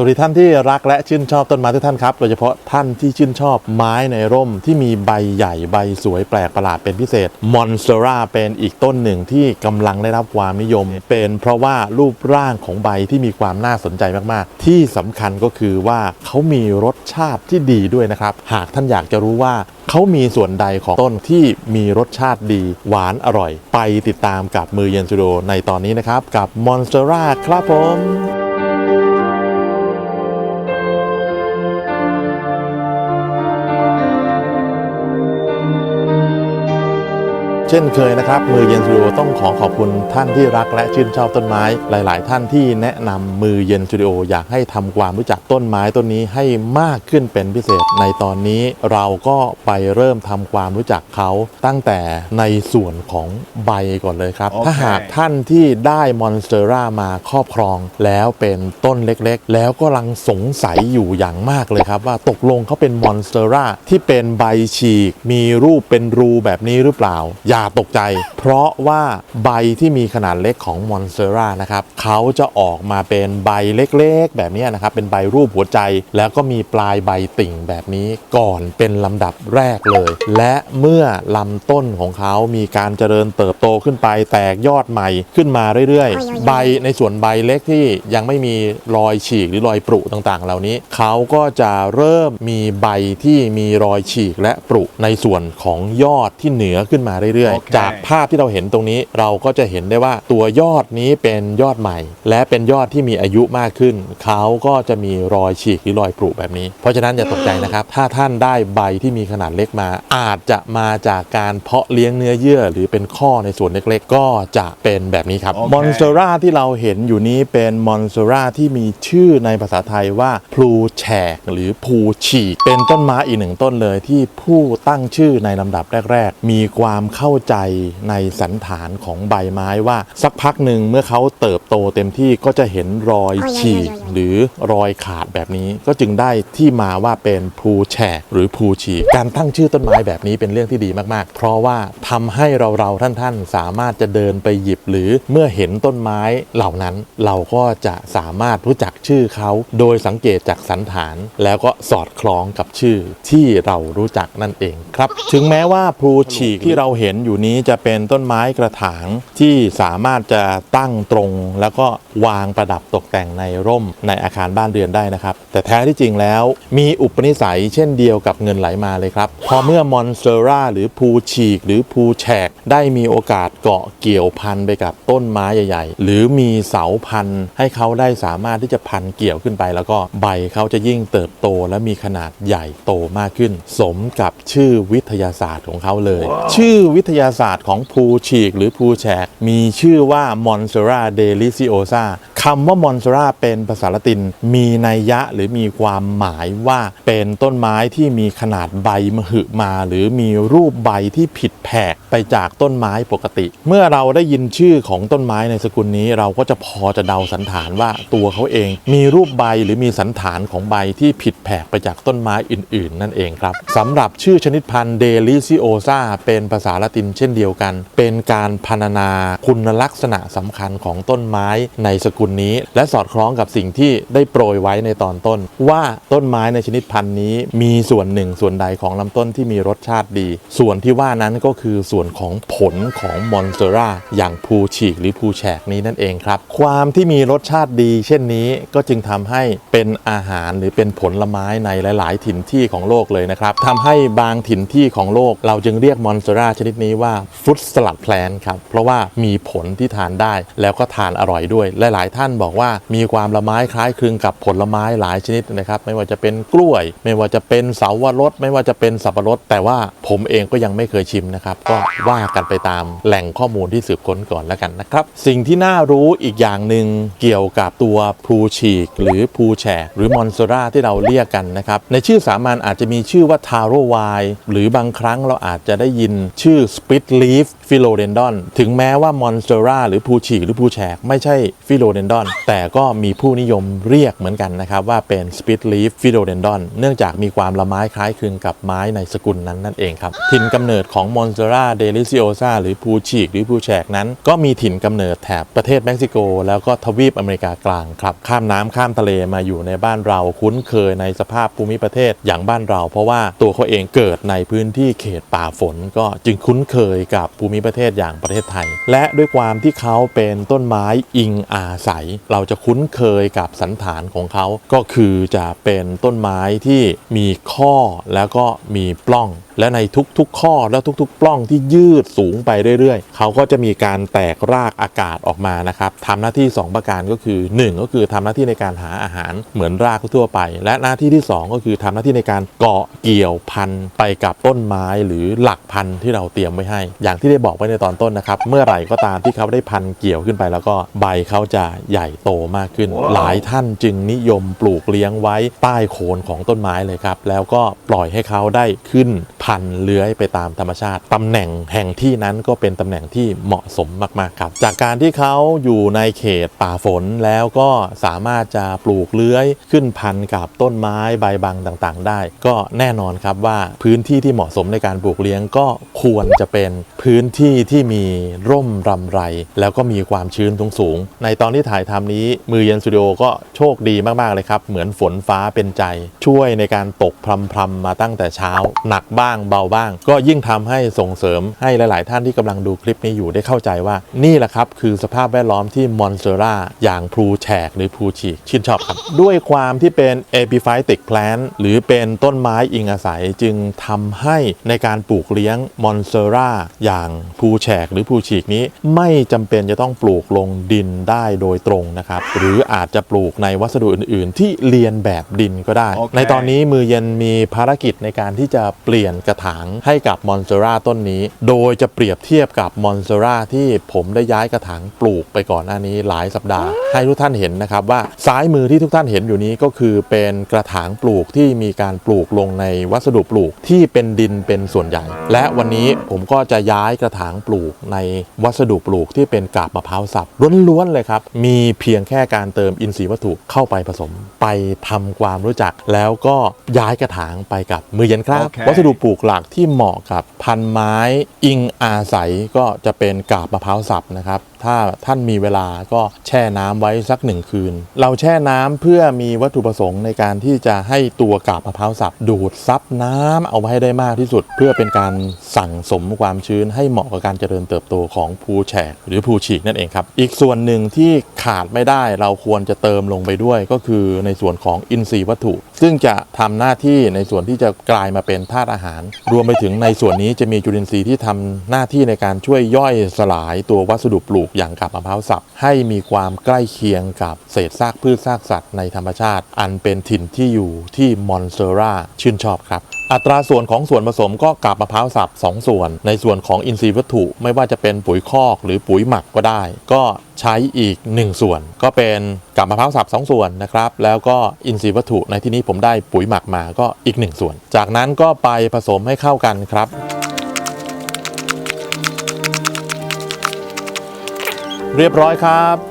สวัสดีท่านที่รักและชื่นชอบต้นไม้ทุกท่านครับโดยเฉพาะท่านที่ชื่นชอบไม้ในร่มที่มีใบใหญ่ใบสวยแปลกประหลาดเป็นพิเศษมอนสเตอร่าเป็นอีกต้นหนึ่งที่กำลังได้รับความนิยม เป็นเพราะว่ารูปร่างของใบที่มีความน่าสนใจมากๆ ที่สำคัญก็คือว่าเขามีรสชาติที่ดีด้วยนะครับ หากท่านอยากจะรู้ว่าเขามีส่วนใดของต้นที่มีรสชาติดี หวานอร่อย ไปติดตามกับมือเย็นจูโดในตอนนี้นะครับกับมอนสเตอร่าครับผม เช่นเคยนะครับมือเย็นสตูดิโอต้องขอขอบคุณท่านที่รักและชื่นชอบต้นไม้ หลาย ๆ ท่านที่แนะนำมือเย็นสตูดิโออยากให้ทำความรู้จักต้นไม้ต้นนี้ให้มากขึ้นเป็นพิเศษ ในตอนนี้เราก็ไปเริ่มทำความรู้จักเขาตั้งแต่ในส่วนของใบก่อนเลยครับโอเคถ้าหากท่านที่ได้มอนสเตอร่ามาครอบครอง แล้วเป็นต้นเล็ก ๆ แล้วก็กำลังสงสัยอยู่อย่างมากเลยครับว่าตกลงเขาเป็นมอนสเตอร่าที่เป็นใบฉีก มีรูปเป็นรูแบบนี้หรือเปล่าอย่าตกใจ เพราะว่าใบที่มีขนาดเล็กของมอนสเตอร่านะครับเขาจะออกมาเป็นใบเล็กๆ แบบนี้นะครับเป็นใบรูปหัวใจ แล้วก็มีปลายใบติ่งแบบนี้ก่อนเป็นลำดับแรกเลย และเมื่อลำต้นของเขามีการเจริญเติบโตขึ้นไปแตกยอดใหม่ขึ้นมาเรื่อยๆ ใบในส่วนใบเล็กที่ยังไม่มีรอยฉีกหรือรอยปรุต่างๆ เหล่านี้เขาก็จะเริ่มมีใบที่มีรอยฉีกและปรุในส่วนของยอดที่เหนือขึ้นมาเรื่อยโอเคๆจากภาพที่เราเห็นตรงนี้เราก็จะเห็นได้ว่าตัวยอดนี้เป็นยอดใหม่ และเป็นยอดที่มีอายุมากขึ้น เขาก็จะมีรอยฉีกหรือรอยปรุแบบนี้ เพราะฉะนั้นอย่าตกใจนะครับ ถ้าท่านได้ใบที่มีขนาดเล็กมา อาจจะมาจากการเพาะเลี้ยงเนื้อเยื่อ หรือเป็นข้อในส่วนเล็กๆ ก็จะเป็นแบบนี้ครับโอเคมอนสเตอร่าที่เราเห็นอยู่นี้เป็นมอนสเตอร่าที่มีชื่อในภาษาไทยว่าพลูแฉกหรือภูฉีก เป็นต้นไม้อีกหนึ่งต้นเลยที่ผู้ตั้งชื่อในลำดับแรก ๆ มีความเข้าใจในสันฐานของใบไม้ว่า สักพักหนึ่งเมื่อเขาเติบโตเต็มที่ก็จะเห็นรอยฉีกหรือรอยขาดแบบนี้ ก็จึงได้ที่มาว่าเป็นภูแฉกหรือภูฉีกการตั้งชื่อต้นไม้แบบนี้เป็นเรื่องที่ดีมากๆ เพราะว่าทำให้เราเราท่านๆสามารถจะเดินไปหยิบหรือเมื่อเห็นต้นไม้เหล่านั้น เราก็จะสามารถรู้จักชื่อเขาโดยสังเกตจากสันฐาน แล้วก็สอดคล้องกับชื่อที่เรารู้จักนั่นเองครับ ถึงแม้ว่าพูฉีกที่เราเห็นอยูู่่นี้จะเป็นต้นไม้กระถางที่สามารถจะตั้งตรง แล้วก็วางประดับตกแต่งในร่มในอาคารบ้านเรือนได้นะครับ แต่แท้ที่จริงแล้วมีอุปนิสัยเช่นเดียวกับเงินไหลมาเลยครับ พอเมื่อมอนสเตอร่าหรือภูฉีก หรือภูแฉก ได้มีโอกาสเกาะเกี่ยวพันไปกับต้นไม้ใหญ่ๆ หรือมีเสาพันให้เขาได้สามารถที่จะพันเกี่ยวขึ้นไป แล้วก็ใบเขาจะยิ่งเติบโตและมีขนาดใหญ่โตมากขึ้น สมกับชื่อวิทยาศาสตร์ของเขาเลย ชื่อวิทยาศาสตร์ของภูฉีกหรือภูแฉก มีชื่อว่ามอนเตอร่าเดลิซิโอซาคำว่ามอนเตอร่าเป็นภาษาละติน มีนัยยะหรือมีความหมายว่าเป็นต้นไม้ที่มีขนาดใบมหึมา หรือมีรูปใบที่ผิดแผกไปจากต้นไม้ปกติ เมื่อเราได้ยินชื่อของต้นไม้ในสกุลนี้ เราก็จะพอจะเดาสันฐานว่าตัวเขาเอง มีรูปใบหรือมีสันฐานของใบที่ผิดแผกไปจากต้นไม้อื่น ๆ นั่นเองครับสำหรับชื่อชนิดพันธุ์เดลิซิโอซาเป็นภาษาละตินเช่นเดียวกัน เป็นการพรรณนาคุณลักษณะสำคัญของต้นไม้ในสกุลนี้ และสอดคล้องกับสิ่งที่ได้โปรยไว้ในตอนต้น ว่าต้นไม้ในชนิดพันธุ์นี้ มีส่วนหนึ่งส่วนใดของลำต้นที่มีรสชาติดี ส่วนที่ว่านั้นก็คือส่วนของผลของมอนเตอร่าอย่างภูฉีกหรือภูแฉกนี้นั่นเองครับ ความที่มีรสชาติดีเช่นนี้ก็จึงทำให้เป็นอาหารหรือเป็นผลไม้ในหลาย ๆ ถิ่นที่ของโลกเลยนะครับทำให้บางถิ่นที่ของโลกเราจึงเรียกมอนเตอร่าชนิดนี้ว่าฟุตสลัดแพลนครับ เพราะว่ามีผลที่ทานได้ แล้วก็ทานอร่อยด้วย หลาย ๆ ท่านบอกว่ามีความละไม้คล้ายคลึงกับผลไม้หลายชนิดนะครับ ไม่ว่าจะเป็นกล้วย ไม่ว่าจะเป็นเสาวรสไม่ว่าจะเป็นสับปะรด แต่ว่าผมเองก็ยังไม่เคยชิมนะครับ ก็ว่ากันไปตามแหล่งข้อมูลที่สืบค้นก่อนแล้วกันนะครับ สิ่งที่น่ารู้อีกอย่างหนึ่งเกี่ยวกับตัวพูฉีก หรือพูแฉกหรือมอนสเตอร่าที่เราเรียกกันนะครับในชื่อสามัญอาจจะมีชื่อว่าทาโรไวหรือบางครั้งเราอาจจะได้ยินชื่อส split leaf philodendron ถึงแม้ว่า monstera หรือภูฉีกหรือภูแฉกไม่ใช่ philodendron แต่ก็มีผู้นิยมเรียกเหมือนกันนะครับว่าเป็น split leaf philodendron เนื่องจากมีความละไม้คล้ายคลึงกับไม้ในสกุลนั้นนั่นเองครับ ถิ่นกำเนิดของ monstera deliciosa หรือภูฉีกหรือภูแฉกนั้น ก็มีถิ่นกำเนิดแถบประเทศเม็กซิโก แล้วก็ทวีปอเมริกากลางครับข้ามน้ำข้ามทะเลมาอยู่ในบ้านเราคุ้นเคยในสภาพภูมิประเทศอย่างบ้านเรา เพราะว่าตัวเขาเองเกิดในพื้นที่เขตป่าฝนก็จึงคุ้นเคยกับภูมิประเทศอย่างประเทศไทย และด้วยความที่เขาเป็นต้นไม้อิงอาศัย เราจะคุ้นเคยกับสันฐานของเขา ก็คือจะเป็นต้นไม้ที่มีข้อแล้วก็มีปล้อง และในทุกๆ ข้อและทุกๆ ปล้องที่ยืดสูงไปเรื่อยๆ เขาก็จะมีการแตกรากอากาศออกมานะครับทำหน้าที่ 2 ประการก็คือ 1 ก็คือทำหน้าที่ในการหาอาหารเหมือนรากทั่วไป และหน้าที่ที่ 2 ก็คือทำหน้าที่ในการเกาะเกี่ยวพันไปกับต้นไม้หรือหลักพันธุ์ที่เราเตรียมไว้ให้ อย่างที่ได้บอกไว้ในตอนต้นนะครับ เมื่อไหร่ก็ตามที่เขาได้พันเกี่ยวขึ้นไป แล้วก็ใบเขาจะใหญ่โตมากขึ้น หลายท่านจึงนิยมปลูกเลี้ยงไว้ใต้โคนของต้นไม้เลยครับ แล้วก็ปล่อยให้เขาได้ขึ้นพันเลื้อยไปตามธรรมชาติตำแหน่งแห่งที่นั้นก็เป็นตำแหน่งที่เหมาะสมมากๆครับ จากการที่เขาอยู่ในเขตป่าฝนแล้วก็สามารถจะปลูกเลื้อยขึ้นพันกับต้นไม้ใบบังต่างๆ ได้ ก็แน่นอนครับว่าพื้นที่ที่เหมาะสมในการปลูกเลี้ยงก็ควรจะเป็นพื้นที่ที่มีร่มรำไร แล้วก็มีความชื้นสูงในตอนที่ถ่ายทำนี้มือเย็นสตูดิโอก็โชคดีมากๆเลยครับ เหมือนฝนฟ้าเป็นใจ ช่วยในการตกพรำๆมาตั้งแต่เช้า หนักบ้างเบาบ้าง ก็ยิ่งทำให้ส่งเสริมให้หลาย ๆ ท่านที่กำลังดูคลิปนี้อยู่ได้เข้าใจว่า นี่แหละครับ คือสภาพแวดล้อมที่มอนเซราอย่างพลูแฉกหรือพลูฉีกชื่นชอบครับ ด้วยความที่เป็น epiphytic plant หรือเป็นต้นไม้อิงอาศัยจึงทำให้ในการปลูกเลี้ยงมอนเซราอย่างพลูแฉกหรือพลูฉีกนี้ไม่จำเป็นจะต้องปลูกลงดินได้โดยตรงนะครับหรืออาจจะปลูกในวัสดุอื่น ๆ ที่เรียนแบบดินก็ได้ ในตอนนี้มือเย็นมีภารกิจในการที่จะเปลี่ยนกระถางให้กับมอนเซราต้นนี้ โดยจะเปรียบเทียบกับมอนเซราที่ผมได้ย้ายกระถางปลูกไปก่อนหน้านี้หลายสัปดาห์ ให้ทุกท่านเห็นนะครับว่าซ้ายมือที่ทุกท่านเห็นอยู่นี้ก็คือเป็นกระถางปลูกที่มีการปลูกลงในวัสดุปลูกที่เป็นดินเป็นส่วนใหญ่ และวันนี้ผมก็จะย้ายกระถางปลูกในวัสดุปลูกที่เป็นกาบมะพร้าวสับล้วนๆเลยครับ มีเพียงแค่การเติมอินทรีย์วัตถุเข้าไปผสมไปทำความรู้จัก แล้วก็ย้ายกระถางไปกับมือเย็นครับโอเควัสดุปลูกหลักที่เหมาะกับพันไม้อิงอาศัยก็จะเป็นกาบมะพร้าวสับนะครับ ถ้าท่านมีเวลาก็แช่น้ำไว้สักหนึ่งคืน เราแช่น้ำเพื่อมีวัตถุประสงค์ในการที่จะให้ตัวกาบมะพร้าวสับดูดซับน้ำเอาไว้ให้ได้มากที่สุด เพื่อเป็นการสั่งสมความชื้นให้เหมาะกับการเจริญเติบโตของภูแฉกหรือภูฉีกนั่นเองครับ อีกส่วนหนึ่งที่ขาดไม่ได้เราควรจะเติมลงไปด้วย ก็คือในส่วนของอินทรีย์วัตถุ ซึ่งจะทำหน้าที่ในส่วนที่จะกลายมาเป็นธาตุอาหาร รวมไปถึงในส่วนนี้จะมีจุลินทรีย์ที่ทำหน้าที่ในการช่วยย่อยสลายตัววัสดุปลูกอย่างกับมะพร้าวสับให้มีความใกล้เคียงกับเศษซากพืชซากสัตว์ในธรรมชาติ อันเป็นถิ่นที่อยู่ที่มอนเซราชื่นชอบครับอัตราส่วนของส่วนผสมก็กาบมะพร้าวสับ2ส่วน ในส่วนของอินทรีย์วัตถุไม่ว่าจะเป็นปุ๋ยคอกหรือปุ๋ยหมักก็ได้ ก็ใช้อีก 1 ส่วน ก็เป็นกาบมะพร้าวสับ2ส่วนนะครับแล้วก็อินทรีย์วัตถุในที่นี้ผมได้ปุ๋ยหมักมาก็อีก 1 ส่วน จากนั้นก็ไปผสมให้เข้ากันครับ เรียบร้อยครับ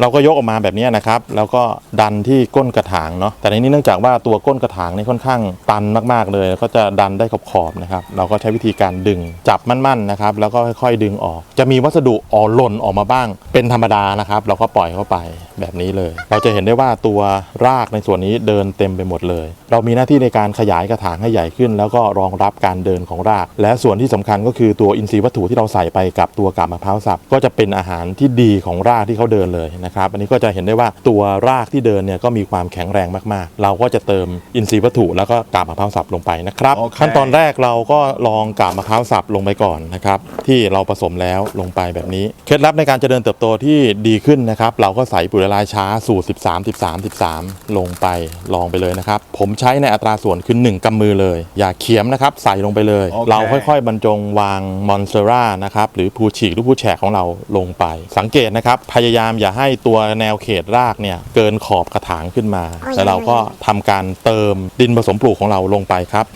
เราก็ยกออกมาแบบนี้นะครับ แล้วก็ดันที่ก้นกระถางเนาะแต่ในนี้เนื่องจากว่าตัวก้นกระถางนี่ค่อนข้างตันมากๆเลย ก็จะดันได้ขอบๆนะครับ เราก็ใช้วิธีการดึงจับมั่นๆนะครับ แล้วก็ค่อยๆดึงออก จะมีวัสดุอ่อนหล่นออกมาบ้าง เป็นธรรมดานะครับ เราก็ปล่อยเข้าไปแบบนี้เลย เราจะเห็นได้ว่าตัวรากในส่วนนี้เดินเต็มไปหมดเลย เรามีหน้าที่ในการขยายกระถางให้ใหญ่ขึ้น แล้วก็รองรับการเดินของราก และส่วนที่สำคัญก็คือตัวอินทรีย์วัตถุที่เราใส่ไปกับตัวกาบมะพร้าวสับก็จะเป็นอาหารที่ดีของรากที่เขาเดินเลยนะครับอันนี้ก็จะเห็นได้ว่าตัวรากที่เดินเนี่ยก็มีความแข็งแรงมากๆ เราก็จะเติมอินทรีย์วัตถุแล้วก็กาบมะพร้าวสับลงไปนะครับ โอเค ขั้นตอนแรกเราก็ลองกาบมะพร้าวสับลงไปก่อนนะครับที่เราผสมแล้วลงไปแบบนี้ เคล็ดลับในการเจริญเติบโตที่ดีขึ้นนะครับ เราก็ใส่ปุ๋ยละลายช้าสูตร 13 13 13 ลงไปลองไปเลยนะครับ ผมใช้ในอัตราส่วนคือ1กำมือเลย อย่าเขียมนะครับใส่ลงไปเลย โอเค เราค่อยๆบรรจงวางมอนเซรานะครับหรือภูฉีกหรือภูแฉกของเราลงไป สังเกตนะครับพยายามอย่าให้ตัวแนวเขตรากเนี่ยเกินขอบกระถางขึ้นมา แล้วเราก็ทำการเติมดินผสมปลูกของเราลงไปครับ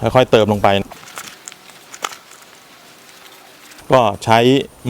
ค่อยๆเติมลงไป ก็ใช้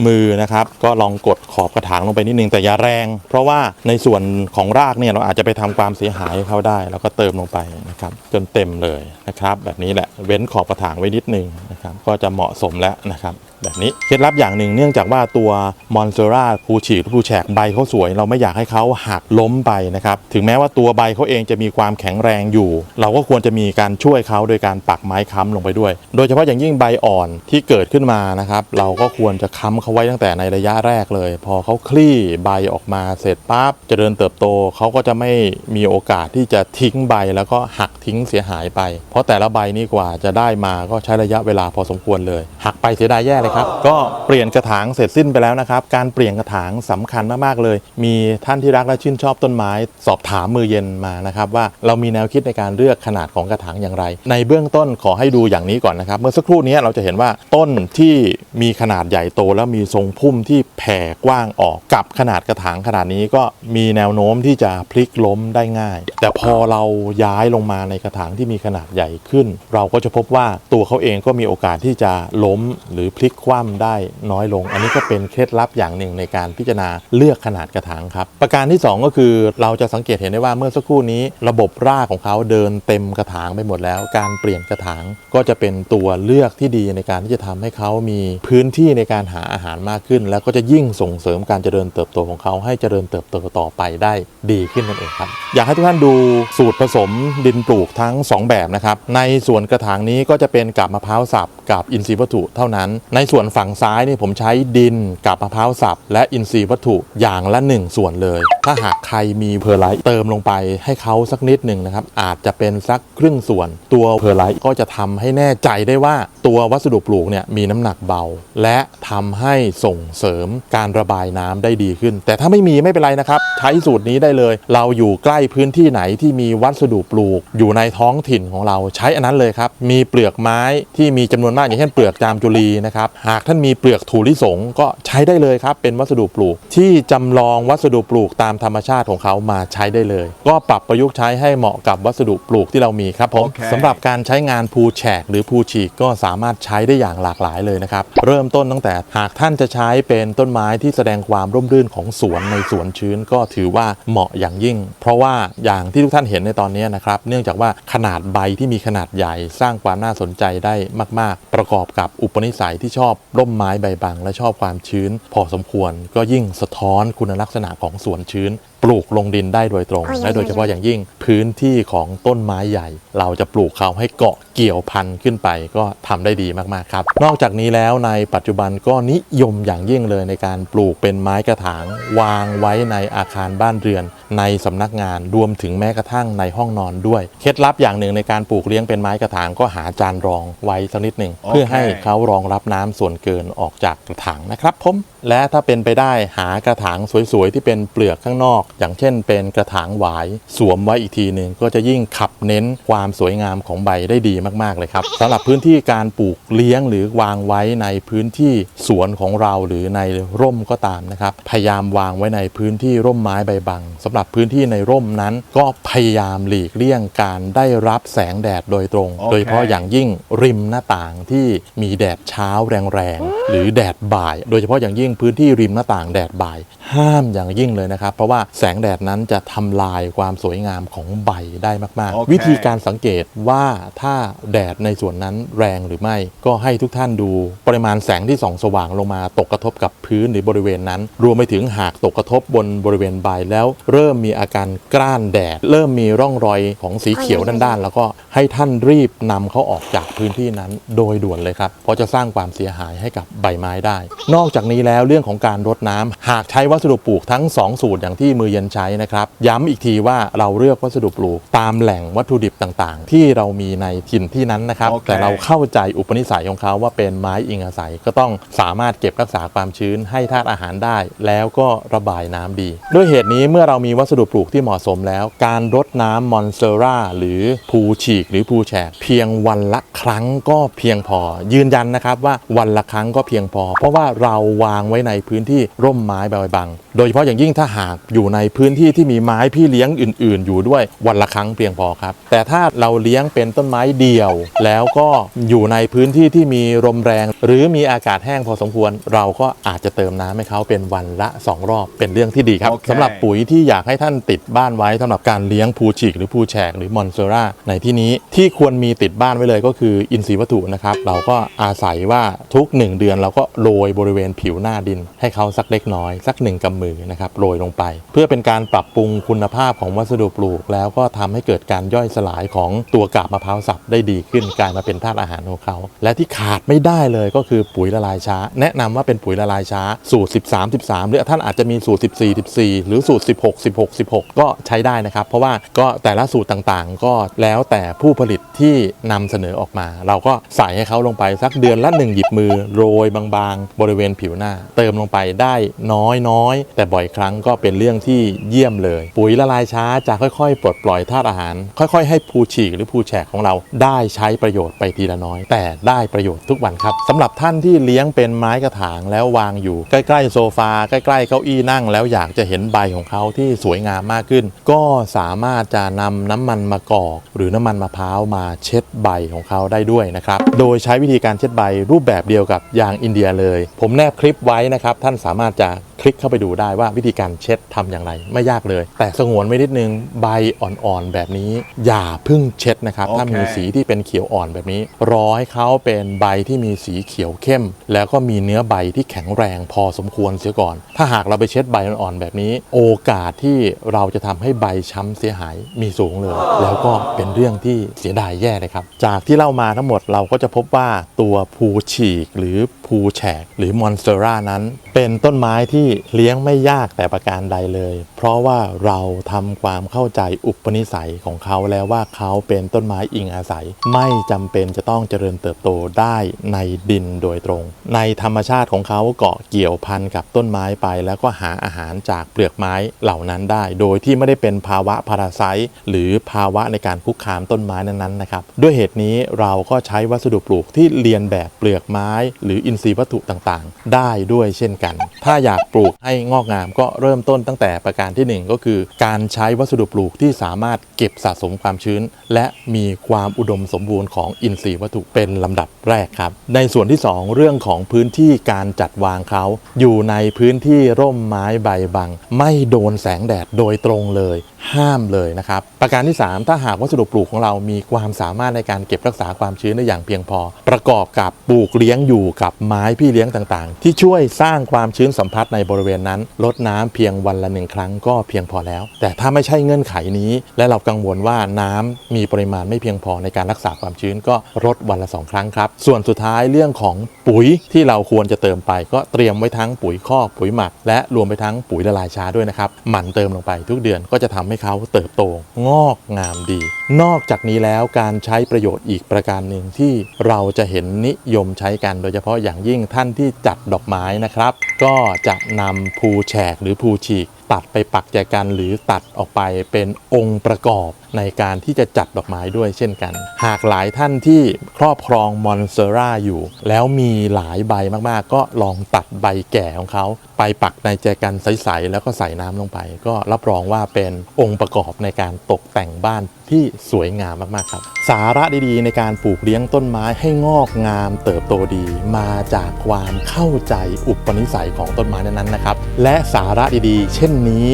มือนะครับ ก็ลองกดขอบกระถางลงไปนิดนึงแต่อย่าแรง เพราะว่าในส่วนของรากเนี่ยเราอาจจะไปทำความเสียหายให้เขาได้ แล้วก็เติมลงไปนะครับ จนเต็มเลยนะครับ แบบนี้แหละเว้นขอบกระถางไว้นิดนึง นะครับก็จะเหมาะสมแล้วนะครับแบบนี้เคล็ดลับอย่างหนึ่งเนื่องจากว่าตัวมอนเซราภูฉีกหรือภูแฉกใบเขาสวย เราไม่อยากให้เขาหักล้มไปนะครับถึงแม้ว่าตัวใบเขาเองจะมีความแข็งแรงอยู่ เราก็ควรจะมีการช่วยเขาโดยการปักไม้ค้ำลงไปด้วย โดยเฉพาะอย่างยิ่งใบอ่อนที่เกิดขึ้นมานะครับเราก็ควรจะค้ำเขาไว้ตั้งแต่ในระยะแรกเลย พอเขาคลี่ใบออกมาเสร็จปั๊บเจริญเติบโตเขาก็จะไม่มีโอกาสที่จะทิ้งใบแล้วก็หักทิ้งเสียหายไป เพราะแต่ละใบนี่กว่าจะได้มาก็ใช้ระยะเวลาพอสมควรเลย หักไปเสียดายแย่เลยครับ ก็เปลี่ยนกระถางเสร็จสิ้นไปแล้วนะครับ การเปลี่ยนกระถางสำคัญมากๆเลย มีท่านที่รักและชื่นชอบต้นไม้ สอบถามมือเย็นมานะครับว่าเรามีแนวคิดในการเลือกขนาดของกระถางอย่างไร ในเบื้องต้นขอให้ดูอย่างนี้ก่อนนะครับ เมื่อสักครู่นี้เราจะเห็นว่าต้นที่มีขนาดใหญ่โต แล้วมีทรงพุ่มที่แผ่กว้างออกกับขนาดกระถางขนาดนี้ก็มีแนวโน้มที่จะพลิกล้มได้ง่าย แต่พอเราย้ายลงมาในกระถางที่มีขนาดใหญ่ขึ้น เราก็จะพบว่าตัวเขาเองก็มีโอกาสาสที่จะล้มหรือพลิกคว่ำได้น้อยลง อันนี้ก็เป็นเคล็ดลับอย่างหนึ่งในการพิจารณาเลือกขนาดกระถางครับ ประการที่สองก็คือเราจะสังเกตเห็นได้ว่าเมื่อสักครู่นี้ ระบบรากของเขาเดินเต็มกระถางไปหมดแล้ว การเปลี่ยนกระถางก็จะเป็นตัวเลือกที่ดีในการที่จะทำให้เขามีพื้นที่ในการหาอาหารมากขึ้น แล้วก็จะยิ่งส่งเสริมการเจริญเติบโตของเขาให้เจริญเติบโตต่อไปได้ดีขึ้นนั่นเองครับ อยากให้ทุกท่านดูสูตรผสมดินปลูกทั้ง 2 แบบนะครับในส่วนกระถางนี้ก็จะเป็นกับมะพร้าวสับกับอินทรีย์วัตถุเท่านั้น ในส่วนฝั่งซ้ายนี่ผมใช้ดินกับมะพร้าวสับ และอินทรีย์วัตถุอย่างละ 1 ส่วนเลย ถ้าหากใครมีเพอร์ไลท์เติมลงไปให้เขาสักนิดหนึ่งนะครับ อาจจะเป็นสักครึ่งส่วน ตัวเพอร์ไลท์ก็จะทำให้แน่ใจได้ว่าตัววัสดุปลูกเนี่ยมีน้ำหนักเบา และทำให้ส่งเสริมการระบายน้ำได้ดีขึ้น แต่ถ้าไม่มีไม่เป็นไรนะครับ ใช้สูตรนี้ได้เลย เราอยู่ใกล้พื้นที่ไหนที่มีวัสดุปลูก อยู่ในท้องถิ่นของเราใช้อันนั้นเลยครับมีเปลือกไม้ที่มีจำนวนมากอย่างเช่นเปลือกจามจุลีนะครับหากท่านมีเปลือกถั่วลิสงก็ใช้ได้เลยครับเป็นวัสดุปลูก ที่จำลองวัสดุปลูกตามธรรมชาติของเขามาใช้ได้เลย ก็ปรับประยุกต์ใช้ให้เหมาะกับวัสดุปลูกที่เรามีครับผมโอเคสำหรับการใช้งานภูแฉกหรือภูฉีกก็สามารถใช้ได้อย่างหลากหลายเลยนะครับเริ่มต้นตั้งแต่หากท่านจะใช้เป็นต้นไม้ที่แสดงความร่มรื่นของสวนในสวนชื้นก็ถือว่าเหมาะอย่างยิ่ง เพราะว่าอย่างที่ทุกท่านเห็นในตอนนี้นะครับเนื่องจากว่าขนาดใบที่มีขนาดใหญ่สร้างความน่าสนใจได้มากๆประกอบกับอุปนิสัยที่ชอบร่มไม้ใบบังและชอบความชื้น พอสมควรก็ยิ่งสะท้อนคุณลักษณะของสวนชื้น ปลูกลงดินได้โดยตรง และโดยเฉพาะอย่างยิ่งพื้นที่ของต้นไม้ใหญ่ เราจะปลูกเขาให้เกาะเกี่ยวพันขึ้นไปก็ทำได้ดีมากๆครับ นอกจากนี้แล้วในปัจจุบันก็นิยมอย่างยิ่งเลยในการปลูกเป็นไม้กระถาง วางไว้ในอาคารบ้านเรือน ในสำนักงานรวมถึงแม้กระทั่งในห้องนอนด้วย เคล็ดลับอย่างหนึ่งในการปลูกเลี้ยงเป็นไม้กระถางก็หาจานรองไว้สักนิดหนึ่งโอเคเพื่อให้เขารองรับน้ำส่วนเกินออกจากกระถางนะครับผมและถ้าเป็นไปได้หากระถางสวยๆที่เป็นเปลือกข้างนอกอย่างเช่นเป็นกระถางหวายสวมไว้อีกทีหนึ่งก็จะยิ่งขับเน้นความสวยงามของใบได้ดีมากๆเลยครับสำหรับพื้นที่การปลูกเลี้ยงหรือวางไว้ในพื้นที่สวนของเราหรือในร่มก็ตามนะครับ พยายามวางไว้ในพื้นที่ร่มไม้ใบบังสำหรับพื้นที่ในร่มนั้น ก็พยายามหลีกเลี่ยงการได้รับแสงแดดโดยตรงโอเคโดยเฉพาะอย่างยิ่งริมหน้าต่างที่มีแดดเช้าแรงๆหรือแดดบ่าย โดยเฉพาะอย่างยิ่งพื้นที่ริมหน้าต่างแดดบ่าย ห้ามอย่างยิ่งเลยนะครับ เพราะว่าแสงแดดนั้นจะทำลายความสวยงามของใบได้มากโอเคๆวิธีการสังเกตว่าถ้าแดดในส่วนนั้นแรงหรือไม่ ก็ให้ทุกท่านดูปริมาณแสงที่ส่องสว่างลงมาตกกระทบกับพื้นหรือบริเวณนั้น รวมไปถึงหากตกกระทบบนบริเวณใบแล้วเริ่มมีอาการกล้านแดด เริ่มมีร่องรอยของสีเขียวด้านๆแล้วก็ให้ท่านรีบนำเขาออกจากพื้นที่นั้น โดยด่วนเลยครับเพราะจะสร้างความเสียหายให้กับใบไม้ได้ นอกจากนี้แล้วเรื่องของการรดน้ำหากใช้วัสดุปลูกทั้ง 2 สูตรอย่างที่มือเย็นใช้นะครับ ย้ำอีกทีว่าเราเลือกวัสดุปลูกตามแหล่งวัตถุดิบต่างๆ ที่เรามีในถิ่นที่นั้นนะครับโอเคแต่เราเข้าใจอุปนิสัยของเขาว่าเป็นไม้อิงอาศัย ก็ต้องสามารถเก็บรักษาความชื้นให้ธาตุอาหารได้ แล้วก็ระบายน้ำดี ด้วยเหตุนี้เมื่อเรามีวัสดุปลูกที่เหมาะสมแล้ว การรดน้ำมอนเซราหรือภูฉีก หรือภูแฉกเพียงวันละครั้งก็เพียงพอ ยืนยันนะครับว่าวันละครั้งก็เพียงพอ เพราะว่าเราวางไว้ในพื้นที่ร่มไม้ใบบัง โดยเฉพาะอย่างยิ่งถ้าหากอยู่ในในพื้นที่ที่มีไม้พี่เลี้ยงอื่น ๆ อยู่ด้วยวันละครั้งเพียงพอครับ แต่ถ้าเราเลี้ยงเป็นต้นไม้เดี่ยว แล้วก็อยู่ในพื้นที่ที่มีลมแรง หรือมีอากาศแห้งพอสมควร เราก็อาจจะเติมน้ำให้เขาเป็นวันละ 2 รอบเป็นเรื่องที่ดีครับโอเคสำหรับปุ๋ยที่อยากให้ท่านติดบ้านไว้สำหรับการเลี้ยงภูฉีกหรือภูแฉกหรือมอนเซราในที่นี้ที่ควรมีติดบ้านไว้เลยก็คืออินทรีย์วัตถุนะครับเราก็อาศัยว่าทุก 1 เดือนเราก็โรยบริเวณผิวหน้าดิน ให้เขาสักเล็กน้อยสักหนึ่งกำมือนะครับโรยลงไป เพื่อเป็นการปรับปรุงคุณภาพของวัสดุปลูก แล้วก็ทำให้เกิดการย่อยสลายของตัวกาบมะพร้าวสับได้ดีขึ้นกลายมาเป็นธาตุอาหารของเขา และที่ขาดไม่ได้เลยก็คือปุ๋ยละลายช้า แนะนำว่าเป็นปุ๋ยละลายช้าสูตร 13 13 หรือท่านอาจจะมีสูตร 14 14 หรือสูตร 16 16 16 ก็ใช้ได้นะครับ เพราะว่าก็แต่ละสูตรต่างๆ ก็แล้วแต่ผู้ผลิตที่นำเสนอออกมา เราก็ใส่ให้เขาลงไปสักเดือนละหนึ่งหยิบมือโรยบางๆ บริเวณผิวหน้า เติมลงไปได้น้อยๆแต่บ่อยครั้งก็เป็นเรื่องที่เยี่ยมเลย ปุ๋ยละลายช้าจะค่อยๆ ปลดปล่อยธาตุอาหาร ค่อยๆ ให้ภูฉีกหรือภูแฉกของเราได้ใช้ประโยชน์ไปทีละน้อย แต่ได้ประโยชน์ทุกวันครับสำหรับท่านที่เลี้ยงเป็นไม้กระถางแล้ววางอยู่ ใกล้ๆโซฟาใกล้ๆเก้าอี้นั่ง แล้วอยากจะเห็นใบของเขาที่สวยงามมากขึ้น ก็สามารถจะนำน้ำมันมะกอก หรือน้ำมันมะพร้าวมาเช็ดใบของเขาได้ด้วยนะครับโดยใช้วิธีการเช็ดใบรูปแบบเดียวกับยางอินเดียเลย ผมแนบคลิปไว้นะครับท่านสามารถจะ ลิกเข้าไปดูได้ว่าวิธีการเช็ดทำอย่างไร ไม่ยากเลย แต่สงวนไว้นิดนึงใบอ่อนๆแบบนี้ อย่าเพึ่งเช็ดนะครับ ถ้ามีสีที่เป็นเขียวอ่อนแบบนี้รอให้เขาเป็นใบที่มีสีเขียวเข้ม แล้วก็มีเนื้อใบที่แข็งแรงพอสมควรเสียก่อน ถ้าหากเราไปเช็ดใบอ่อนๆแบบนี้ โอกาสที่เราจะทำให้ใบช้ำเสียหายมีสูงเลย แล้วก็เป็นเรื่องที่เสียดายแย่เลยครับ จากที่เล่ามาทั้งหมดเราก็จะพบว่าตัวภูฉีกหรือภูแฉกหรือมอนสเตอร่านั้น เป็นต้นไม้ที่เลี้ยงไม่ยากแต่ประการใดเลย เพราะว่าเราทำความเข้าใจอุปนิสัยของเขาแล้วว่าเขาเป็นต้นไม้อิงอาศัย ไม่จำเป็นจะต้องเจริญเติบโตได้ในดินโดยตรง ในธรรมชาติของเขาเกาะเกี่ยวพันกับต้นไม้ไป แล้วก็หาอาหารจากเปลือกไม้เหล่านั้นได้ โดยที่ไม่ได้เป็นภาวะพาราไซต์หรือภาวะในการคุกคามต้นไม้นั้นๆนะครับด้วยเหตุนี้เราก็ใช้วัสดุปลูกที่เรียนแบบเปลือกไม้ หรืออินทรีย์วัตถุต่างๆ ได้ด้วยเช่นกัน ถ้าอยากปลูกให้งอกงามก็เริ่มต้นตั้งแต่ประการที่หนึ่งก็คือ การใช้วัสดุปลูกที่สามารถเก็บสะสมความชื้น และมีความอุดมสมบูรณ์ของอินทรีย์วัตถุเป็นลำดับแรกครับ ในส่วนที่ 2 เรื่องของพื้นที่การจัดวางเขาอยู่ในพื้นที่ร่มไม้ใบบัง ไม่โดนแสงแดดโดยตรงเลย ห้ามเลยนะครับ ประการที่ 3 ถ้าหากวัสดุปลูกของเรามีความสามารถในการเก็บรักษาความชื้นได้อย่างเพียงพอ ประกอบกับปลูกเลี้ยงอยู่กับไม้พี่เลี้ยงต่างๆ ที่ช่วยสร้างความชื้นสัมผัสในบริเวณนั้นลดน้ำเพียงวันละหนึ่งครั้งก็เพียงพอแล้ว แต่ถ้าไม่ใช่เงื่อนไขนี้ และเรากังวลว่าน้ำมีปริมาณไม่เพียงพอในการรักษาความชื้นก็ลดวันละสองครั้งครับ ส่วนสุดท้ายเรื่องของปุ๋ยที่เราควรจะเติมไป ก็เตรียมไว้ทั้งปุ๋ยคอกปุ๋ยหมัก และรวมไปทั้งปุ๋ยละลายช้าด้วยนะครับหมั่นเติมลงไปทุกเดือนก็จะทำให้เขาเติบโตงอกงามดี นอกจากนี้แล้วการใช้ประโยชน์อีกประการหนึ่งที่เราจะเห็นนิยมใช้กันโดยเฉพาะอย่างยิ่งท่านที่จัดดอกไม้นะครับ ก็จะนำภูแฉกหรือภูฉีก ตัดไปปักแจกันหรือตัดออกไปเป็นองค์ประกอบ ในการที่จะจัดดอกไม้ด้วยเช่นกัน หากหลายท่านที่ครอบครองมอนเตอร่าอยู่ แล้วมีหลายใบมากๆ ก็ลองตัดใบแก่ของเขาไปปักในแจกันใสๆแล้วก็ใส่น้ำลงไป ก็รับรองว่าเป็นองค์ประกอบในการตกแต่งบ้านที่สวยงามมากๆครับ สาระดีๆ ในการปลูกเลี้ยงต้นไม้ให้งอกงามเติบโตดี มาจากความเข้าใจอุปนิสัยของต้นไม้นั้นๆนะครับ และสาระดีๆ เช่นนี้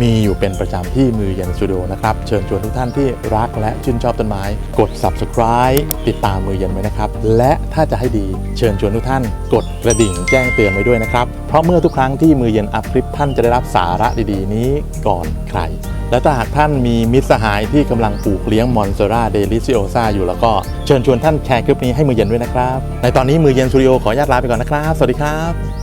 มีอยู่เป็นประจำที่มือเย็นสตูดิโอนะครับ เชิญชวนทุกท่านท่านที่รักและชื่นชอบต้นไม้ กด subscribe ติดตามมือเย็นไว้นะครับ และถ้าจะให้ดีเชิญชวนทุกท่านกดกระดิ่งแจ้งเตือนไว้ด้วยนะครับ เพราะเมื่อทุกครั้งที่มือเย็นอัพคลิปท่านจะได้รับสาระดีๆ นี้ก่อนใคร และถ้าหากท่านมีมิตรสหายที่กำลังปลูกเลี้ยงมอนเซราเดลิซิโอซาอยู่แล้วก็เชิญชวนท่านแชร์คลิปนี้ให้มือเย็นด้วยนะครับ ในตอนนี้มือเย็นสตูดิโอขออนุญาตลาไปก่อนนะครับ สวัสดีครับ